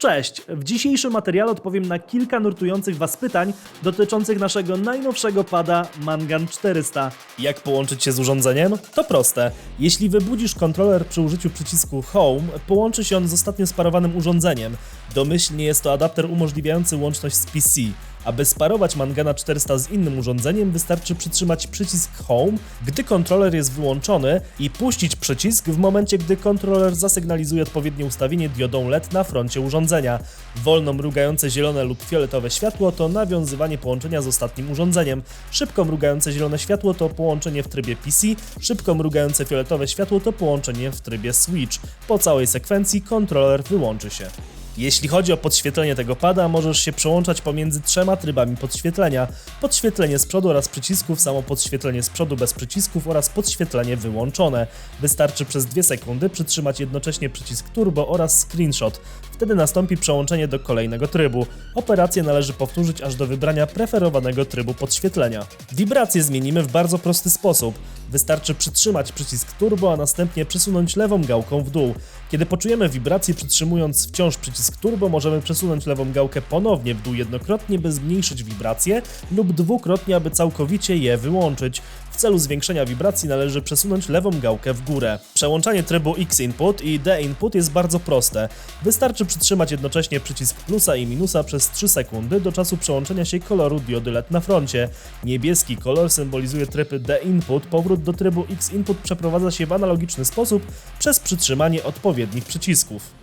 Cześć! W dzisiejszym materiale odpowiem na kilka nurtujących Was pytań dotyczących naszego najnowszego pada Mangan 400. Jak połączyć się z urządzeniem? To proste. Jeśli wybudzisz kontroler przy użyciu przycisku Home, połączy się on z ostatnio sparowanym urządzeniem. Domyślnie jest to adapter umożliwiający łączność z PC. Aby sparować Mangana 400 z innym urządzeniem, wystarczy przytrzymać przycisk Home, gdy kontroler jest wyłączony i puścić przycisk w momencie, gdy kontroler zasygnalizuje odpowiednie ustawienie diodą LED na froncie urządzenia. Wolno mrugające zielone lub fioletowe światło to nawiązywanie połączenia z ostatnim urządzeniem. Szybko mrugające zielone światło to połączenie w trybie PC, szybko mrugające fioletowe światło to połączenie w trybie Switch. Po całej sekwencji kontroler wyłączy się. Jeśli chodzi o podświetlenie tego pada, możesz się przełączać pomiędzy trzema trybami podświetlenia. Podświetlenie z przodu oraz przycisków, samo podświetlenie z przodu bez przycisków oraz podświetlenie wyłączone. Wystarczy przez 2 sekundy przytrzymać jednocześnie przycisk turbo oraz screenshot. Wtedy nastąpi przełączenie do kolejnego trybu. Operację należy powtórzyć aż do wybrania preferowanego trybu podświetlenia. Wibracje zmienimy w bardzo prosty sposób. Wystarczy przytrzymać przycisk turbo, a następnie przesunąć lewą gałką w dół. Kiedy poczujemy wibrację przytrzymując wciąż przycisk turbo, możemy przesunąć lewą gałkę ponownie w dół jednokrotnie, by zmniejszyć wibracje lub dwukrotnie, aby całkowicie je wyłączyć. Celu zwiększenia wibracji należy przesunąć lewą gałkę w górę. Przełączanie trybu X-input i D-input jest bardzo proste. Wystarczy przytrzymać jednocześnie przycisk plusa i minusa przez 3 sekundy do czasu przełączenia się koloru diody LED na froncie. Niebieski kolor symbolizuje tryb D-input, powrót do trybu X-input przeprowadza się w analogiczny sposób przez przytrzymanie odpowiednich przycisków.